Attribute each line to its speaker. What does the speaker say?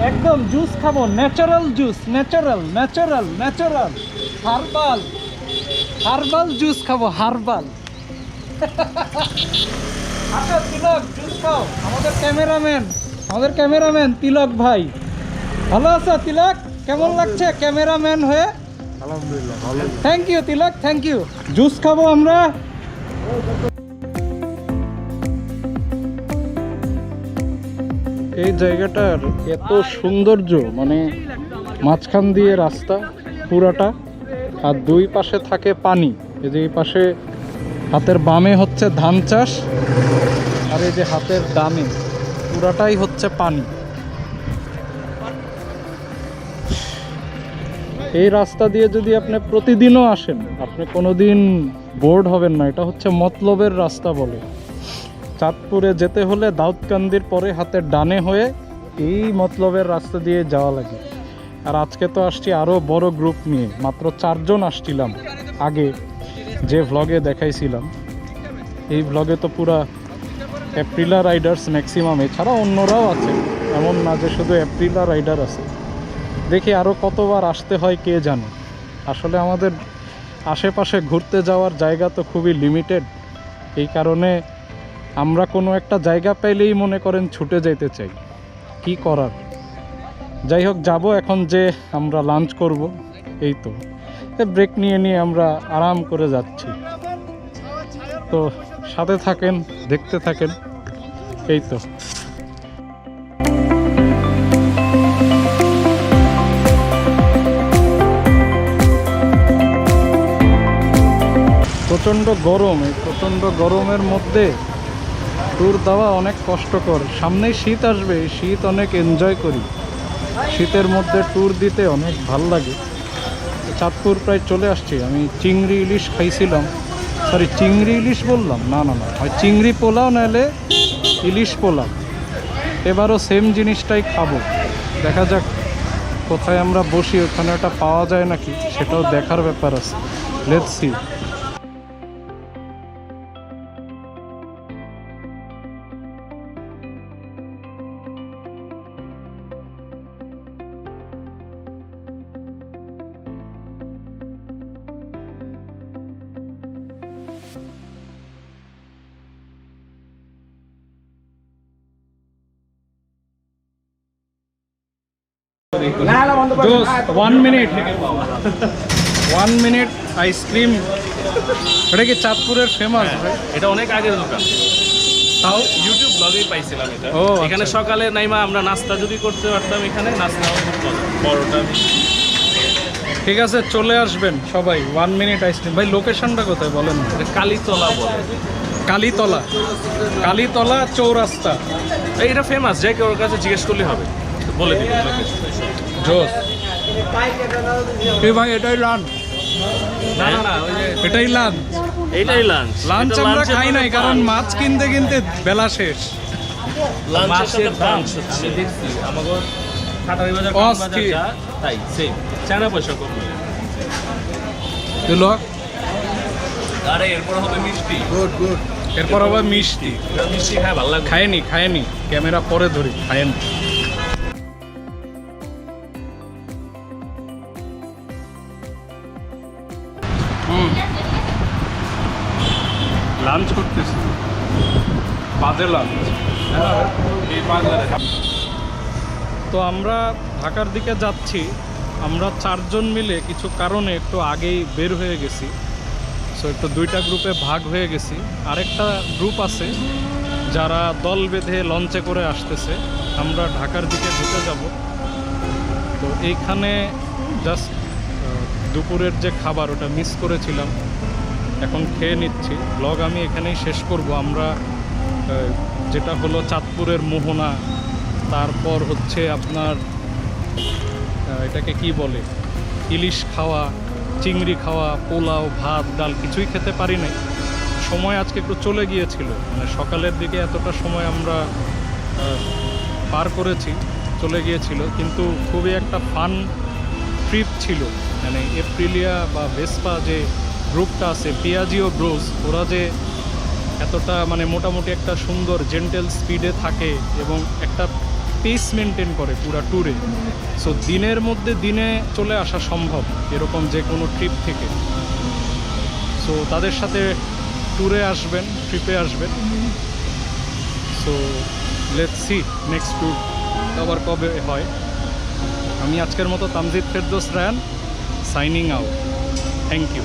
Speaker 1: একদম জুস খাব natural juice natural natural natural herbal herbal juice খাব হার্বাল আচ্ছা তিলক জুস খাও আমাদের ক্যামেরাম্যান আমাদের ক্যামেরাম্যান তিলক ভাই। ভালো আছো তিলক? কেমন লাগছে ক্যামেরাম্যান হয়ে?
Speaker 2: আলহামদুলিল্লাহ ভালো।
Speaker 1: Thank you Tilak thank you juice খাব আমরা। এই জায়গাটার এত সৌন্দর্য মানে মাঝখান দিয়ে রাস্তা পুরাটা আর দুই পাশে থাকে পানি। এই যে এই পাশে হাতের বামে হচ্ছে ধান চাষ আর এই যে হাতের ডানে পুরাটাই হচ্ছে পানি। এই রাস্তা দিয়ে যদি আপনি প্রতিদিনও আসেন, আপনি কোনোদিন বোর্ড হবেন না, এটা হচ্ছে মতলবের রাস্তা বলে। চাঁদপুরে যেতে হলে দাউদকান্দির পরে হাতের ডানে হয়ে এই মতলবের রাস্তা দিয়ে যাওয়া লাগে। আর আজকে তো আসছি আরও বড় গ্রুপ নিয়ে, মাত্র চারজন আসছিলাম আগে যে ভ্লগে দেখাইছিলাম। এই ভ্লগে তো পুরা অ্যাপ্রিলা রাইডার্স ম্যাক্সিমাম এছাড়া অন্যরাও আছে। এমন না যে শুধু অ্যাপ্রিলা রাইডার আছে। দেখি আরও কতবার আসতে হয় কে জানে। আসলে আমাদের আশেপাশে ঘুরতে যাওয়ার জায়গা তো খুবই লিমিটেড এই কারণে আমরা কোনো একটা জায়গা পাইলেই মনে করেন ছুটে যেতে চাই। কি করার? যাই হোক, যাব এখন যে আমরা লাঞ্চ করব, এই তো। ব্রেক নিয়ে নিয়ে আমরা আরাম করে যাচ্ছি। তো সাথে থাকেন, দেখতে থাকেন, এই তো। প্রচণ্ড গরম, এই প্রচণ্ড গরমের মধ্যে ট্যুর দেওয়া অনেক কষ্টকর। সামনেই শীত আসবে, শীত অনেক এনজয় করি। শীতের মধ্যে ট্যুর দিতে অনেক ভালো লাগে। চাঁদপুর প্রায় চলে আসছি। আমি চিংড়ি ইলিশ খাইছিলাম। সরি চিংড়ি ইলিশ বললাম? না না না। হয় চিংড়ি পোলাও নাহলে ইলিশ পোলাও। এবারও সেম জিনিসটাই খাব। দেখা যাক কোথায় আমরা বসি, ওখানে ওটা পাওয়া যায় নাকি, সেটাও দেখার ব্যাপার আছে। লেটস ওয়ান মিনিট আইসক্রিম এটা কি চাঁদপুরের ফেমাস
Speaker 3: এটা অনেক আগের দোকান।
Speaker 1: তাও?
Speaker 3: ইউটিউব ব্লগেই পাইছিলাম এটা।
Speaker 1: ও, আচ্ছা।
Speaker 3: এখানে সকালে নাইমা আমরা নাস্তা যদি করতে পারতাম এখানে নাস্তা পরোটা
Speaker 1: ঠিক আছে চলে আসবেন সবাই। ওয়ান মিনিট আইসক্রিম ভাই লোকেশনটা কোথায় বলেন?
Speaker 3: কালীতলা বলে।
Speaker 1: কালীতলা। কালীতলা চৌরাস্তা।
Speaker 3: এটা ফেমাস যে কেউ ওর কাছে জিজ্ঞেস করলে হবে। বলে দিবি।
Speaker 1: জোস। এ ভাই এটাই লাঞ্চ
Speaker 3: না না না ওই যে
Speaker 1: এটাই লাঞ্চ
Speaker 3: লাঞ্চ
Speaker 1: লাঞ্চ আমরা খাই নাই কারণ মাছ কিনতে কিনতে বেলা শেষ।
Speaker 3: মাছের লাঞ্চ হচ্ছে। দেখছি আমাকে কাটারি বাজার বাজার যা তাই সেম চায়না পয়সা কম
Speaker 1: দিল
Speaker 3: আরে এরপর হবে মিষ্টি।
Speaker 2: Good good.
Speaker 1: এরপর আবার মিষ্টি।
Speaker 3: মিষ্টি খায় ভালো লাগবে
Speaker 1: খায়নি খায়নি। ক্যামেরা পরে ধরি খায়েন। লাঞ্চ করতেছি। বাজে লাঞ্চ।
Speaker 3: এই বাজারে।
Speaker 1: তো আমরা ঢাকার দিকে যাচ্ছি। আমরা চারজন মিলে কিছু কারণে একটু আগেই বের হয়ে গেছি। সো একটু দুইটা গ্রুপে ভাগ হয়ে গেছি। আরেকটা গ্রুপ আছে যারা দল বেঁধে লঞ্চে করে আসতেছে। আমরা ঢাকার দিকে ঢুকে যাব। তো এইখানে জাস্ট দুপুরের যে খাবার, ওটা মিস করেছিলাম। এখন খেয়ে নিচ্ছি। ব্লগ আমি এখানেই শেষ করব। আমরা যেটা হলো চাঁদপুরের মোহনা, তারপর হচ্ছে আপনার এটাকে কি বলে? ইলিশ খাওয়া, চিংড়ি খাওয়া, পোলাও, ভাত, ডাল কিছুই খেতে পারি নাই। সময় আজকে একটু চলে গিয়েছিল। মানে সকালের দিকে এতটা সময় আমরা পার করেছি, চলে গিয়েছিল। কিন্তু খুবই একটা ফান ট্রিপ ছিল। মানে এপ্রিলিয়া বা ভেসপা যে গ্রুপটা আছে পিয়াজিও ব্রোজ ওরা যে এতটা মানে মোটামুটি একটা সুন্দর জেন্টেল স্পিডে থাকে এবং একটা পেস মেনটেন করে পুরা ট্যুরে সো দিনের মধ্যে দিনে চলে আসা সম্ভব, এরকম যে কোনো ট্রিপ থেকে। সো তাদের সাথে ট্যুরে আসবেন ট্রিপে আসবেন। So let's see next tour আবার কবে হয়। আমি আজকের মতো Tamjid Ferdous Rayan signing out thank you